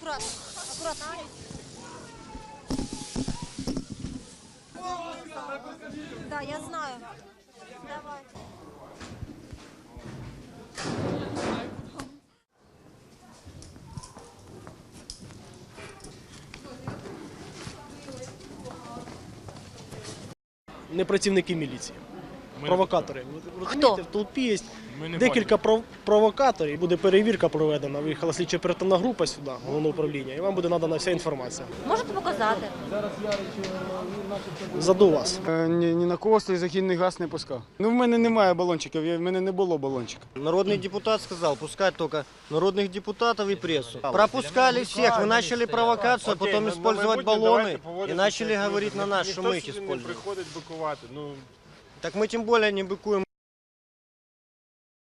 Аккуратно, аккуратно. Да, я знаю. Давай. Не працівники міліції Провокатори. Ви Хто? розумієте, В толпі є Ми не декілька пров- провокаторів. Буде перевірка проведена. Виїхала слідчо оперативна група сюди, головне управління, і вам буде надана вся інформація. Можете показати? Заду вас. Е, Ні, ні на кого сльозогінний газ не пускав. Ну в мене немає балончиків, я- в мене не було балончика. Народный депутат сказал, пускать только народных депутатов и прессу. Пропускали всех, вы начали провокацию, а потом использовать баллоны и начали говорить на нас, что мы их используем. приходить бикувати. Ну, так мы тем более не быкуем.